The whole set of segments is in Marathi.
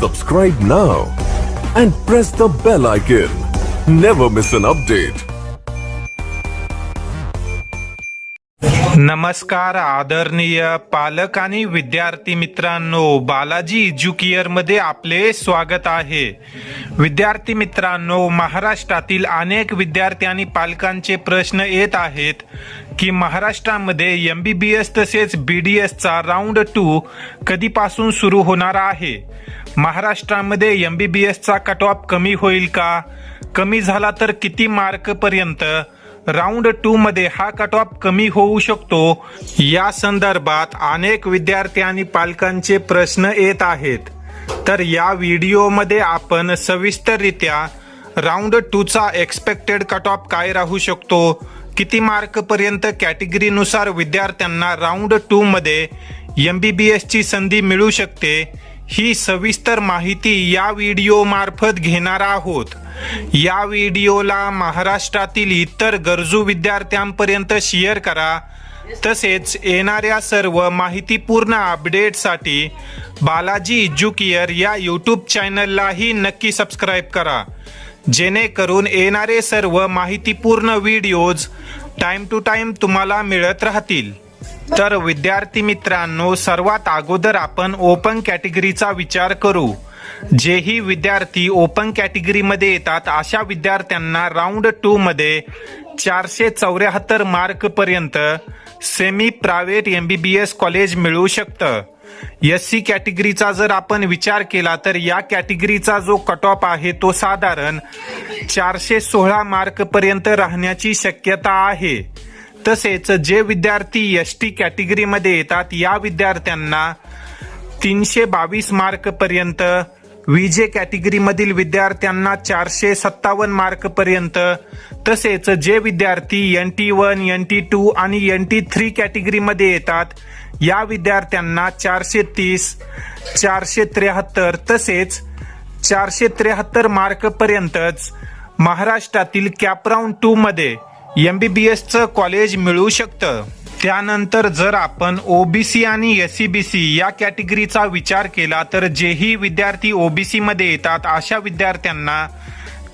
Subscribe now and press the bell icon. Never miss an update. नमस्कार आदरणीय पालक आणि विद्यार्थी मित्रांनो बालाजी एज्युकियरमध्ये आपले स्वागत आहे विद्यार्थी मित्रांनो महाराष्ट्रातील अनेक विद्यार्थी आणि पालकांचे प्रश्न येत आहेत की महाराष्ट्रामध्ये एम बी बी एस तसेच बी डी एसचा राऊंड टू कधीपासून सुरू होणार आहे? महाराष्ट्रामध्ये एम बी बी एसचा कट ऑफ कमी होईल का? कमी झाला तर किती मार्कपर्यंत राऊंड टू मध्ये हा कट ऑफ कमी होऊ शकतो? या संदर्भात अनेक विद्यार्थी आणि पालकांचे प्रश्न येत आहेत. तर या व्हिडिओमध्ये आपण सविस्तररित्या राऊंड टूचा एक्सपेक्टेड कट ऑफ काय राहू शकतो? किती मार्कपर्यंत कॅटेगरीनुसार विद्यार्थ्यांना राऊंड टू मध्ये एम बी बी एसची संधी मिळू शकते ही सविस्तर माहिती या व्हिडिओमार्फत घेणार आहोत. या व्हिडिओला महाराष्ट्रातील इतर गरजू विद्यार्थ्यांपर्यंत शेअर करा. तसेच येणाऱ्या सर्व माहितीपूर्ण अपडेटसाठी बालाजी एज्युकियर या यूट्यूब चॅनललाही नक्की सबस्क्राईब करा. जेणेकरून येणारे सर्व माहितीपूर्ण व्हिडिओज टाइम टू टाइम तुम्हाला मिळत राहतील. तर विद्यार्थी मित्रांनो सर्वात अगोदर आपण ओपन कॅटेगरीचा विचार करू. जेही विद्यार्थी ओपन कॅटेगरीमध्ये येतात अशा विद्यार्थ्यांना राऊंड टू मध्ये चारशे चौऱ्याहत्तर मार्क पर्यंत semi private M B B S college मिळू शकतं. एस सी कॅटेगरीचा जर आपण विचार केला तर या कॅटेगरीचा जो कट ऑफ आहे तो साधारण चारशे सोळा मार्कपर्यंत राहण्याची शक्यता आहे. तसेच जे विद्यार्थी एस टी कॅटेगरीमध्ये येतात या विद्यार्थ्यांना तीनशे बावीस मार्कपर्यंत व्ही जे कॅटेगरीमधील विद्यार्थ्यांना चारशे सत्तावन्न मार्कपर्यंत तसेच जे विद्यार्थी N T one N T two आणि एन टी थ्री कॅटेगरीमध्ये येतात या विद्यार्थ्यांना चारशे तीस चारशे त्र्याहत्तर तसेच चारशे त्र्याहत्तर मार्कपर्यंतच महाराष्ट्रातील कॅपराऊंड टू मध्ये एम बी बी एसचं कॉलेज मिळू शकतं. त्यानंतर जर आपण ओबीसी आणि एस सी बी सी या कॅटेगरीचा विचार केला तर जेही विद्यार्थी ओ बी सीमध्ये येतात अशा विद्यार्थ्यांना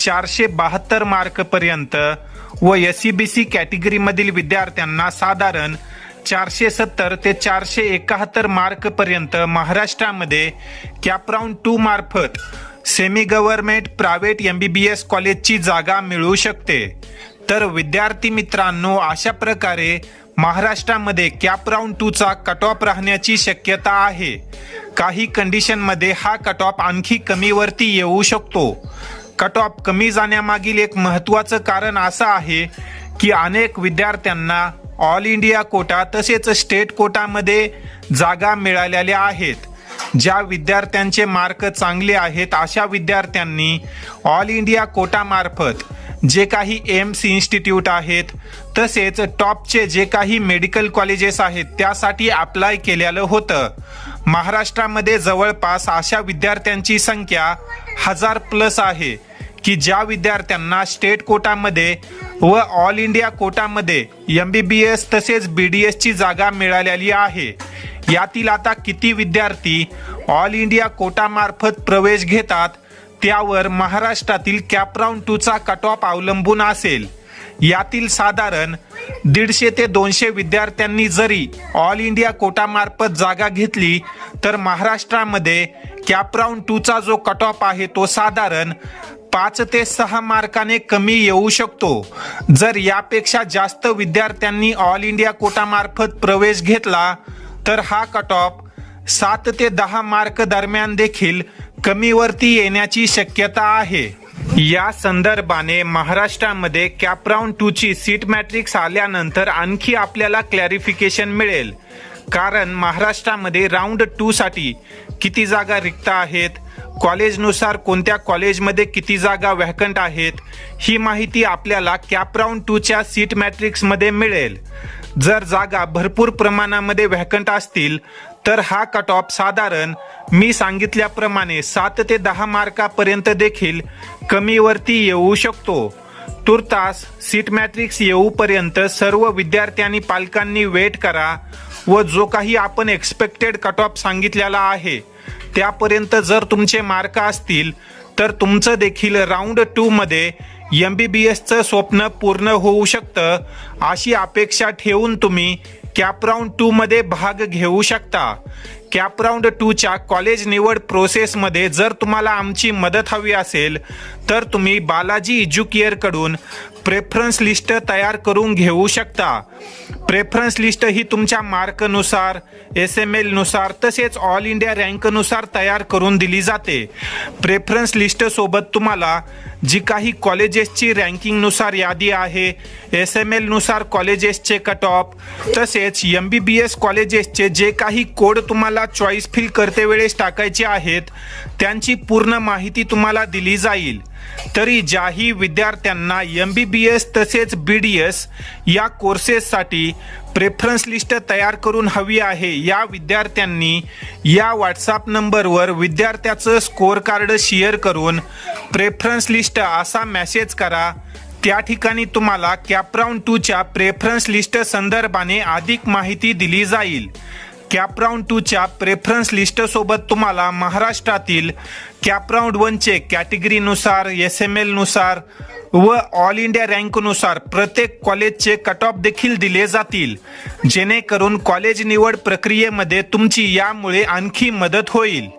चारशे बहात्तर मार्कपर्यंत व एस सी बी सी कॅटेगरीमधील विद्यार्थ्यांना साधारण चारशे सत्तर ते चारशे एकाहत्तर मार्क पर्यंत महाराष्ट्रामध्ये कॅपराऊंड टू मार्फत semi government private M B B S कॉलेजची जागा मिळू शकते. तर विद्यार्थी मित्रांनो अशा प्रकारे महाराष्ट्रामध्ये कॅपराऊंड टूचा कट ऑफ राहण्याची शक्यता आहे. काही कंडिशनमध्ये हा कट ऑफ आणखी कमीवरती येऊ शकतो. कट ऑफ कमी जाण्यामागील एक महत्त्वाचं कारण असं आहे की अनेक विद्यार्थ्यांना ऑल इंडिया कोटा तसेच स्टेट कोटामध्ये जागा मिळालेल्या आहेत. ज्या विद्यार्थ्यांचे मार्क चांगले आहेत अशा विद्यार्थ्यांनी ऑल इंडिया कोटामार्फत जे काही एम्स इन्स्टिट्यूट आहेत तसेच टॉपचे जे काही मेडिकल कॉलेजेस आहेत त्यासाठी अप्लाय केलेलं होतं. महाराष्ट्रामध्ये जवळपास अशा विद्यार्थ्यांची संख्या हजार प्लस आहे. की ज्या विद्यार्थ्यांना स्टेट कोटामध्ये व ऑल इंडिया कोटामध्ये एम बी बी एस तसेच बी डी एसची जागा मिळालेली आहे. यातील आता किती विद्यार्थी ऑल इंडिया कोटामार्फत प्रवेश घेतात त्यावर महाराष्ट्रातील कॅपराऊंड टूचा कट ऑफ अवलंबून असेल. यातील साधारण दीडशे ते दोनशे विद्यार्थ्यांनी जरी ऑल इंडिया कोटामार्फत जागा घेतली तर महाराष्ट्रामध्ये कॅपराऊंड टूचा जो कट ऑफ आहे तो साधारण पाच ते सहा मार्काने कमी येऊ शकतो. जर यापेक्षा जास्त विद्यार्थ्यांनी ऑल इंडिया कोटामार्फत प्रवेश घेतला तर हा कट ऑफ सात ते दहा मार्क दरम्यान देखील कमीवरती येण्याची शक्यता आहे. या संदर्भाने महाराष्ट्रामध्ये कॅपराऊंड टू ची सीट मॅट्रिक्स आल्यानंतर आणखी आपल्याला क्लॅरिफिकेशन मिळेल. कारण महाराष्ट्रामध्ये राऊंड टू साठी किती जागा रिक्त आहेत? कॉलेजनुसार कोणत्या कॉलेजमध्ये किती जागा व्हॅकंट आहेत ही माहिती आपल्याला कॅपराऊंड टूच्या सीट मॅट्रिक्समध्ये मिळेल. जर जागा भरपूर प्रमाणामध्ये व्हॅकंट असतील तर हा कट ऑफ साधारण मी सांगितल्याप्रमाणे सात ते दहा मार्कापर्यंत देखील कमीवरती येऊ शकतो. तुर्तास सीट मॅट्रिक्स येऊपर्यंत सर्व विद्यार्थ्यांनी पालकांनी वेट करा व जो काही आपण एक्सपेक्टेड कट ऑफ सांगितलेला आहे त्यापर्यंत जर तुमचे मार्क असतील तर तुमचं देखील राऊंड टूमध्ये एम बी बी एसचं स्वप्न पूर्ण होऊ शकतं अशी अपेक्षा ठेवून तुम्ही कॅप राऊंड टूमध्ये भाग घेऊ शकता. कॅपराऊंड टूच्या कॉलेज निवड प्रोसेसमध्ये जर तुम्हाला आमची मदत हवी असेल तर तुम्ही बालाजी इज्युकेअरकडून प्रेफरन्स लिस्ट तयार करून घेऊ शकता. प्रेफरन्स लिस्ट ही तुमच्या मार्कनुसार एस एम एलनुसार तसेच ऑल इंडिया रँकनुसार तयार करून दिली जाते. प्रेफरन्स लिस्टसोबत तुम्हाला जी काही कॉलेजेसची रँकिंगनुसार यादी आहे एस एम एलनुसार कॉलेजेसचे कट ऑफ तसेच एम बी बी एस कॉलेजेसचे जे काही कोड तुम्हाला चॉईस फिल करते वेळेस टाकायचे आहेत त्यांची पूर्ण माहिती तुम्हाला दिली जाईल. तरी ज्याही विद्यार्थ्यांना एम बी बी एस तसेच बी डी एस या कोर्सेससाठी प्रेफरन्स लिस्ट तयार करून हवी आहे या विद्यार्थ्यांनी या व्हॉट्सअप नंबरवर विद्यार्थ्याचं स्कोअर कार्ड शेअर करून प्रेफरन्स लिस्ट असा मेसेज करा. त्या ठिकाणी तुम्हाला कॅपराऊंड टूच्या प्रेफरन्स लिस्ट संदर्भाने अधिक माहिती दिली जाईल. कॅपराऊंड टूच्या प्रेफरन्स लिस्टसोबत तुम्हाला महाराष्ट्रातील कॅपराऊंड वनचे कॅटेगरीनुसार एस एम एलनुसार व ऑल इंडिया रँकनुसार प्रत्येक कॉलेजचे कट ऑफ देखील दिले जातील. जेणेकरून कॉलेज निवड प्रक्रियेमध्ये तुमची यामुळे आणखी मदत होईल.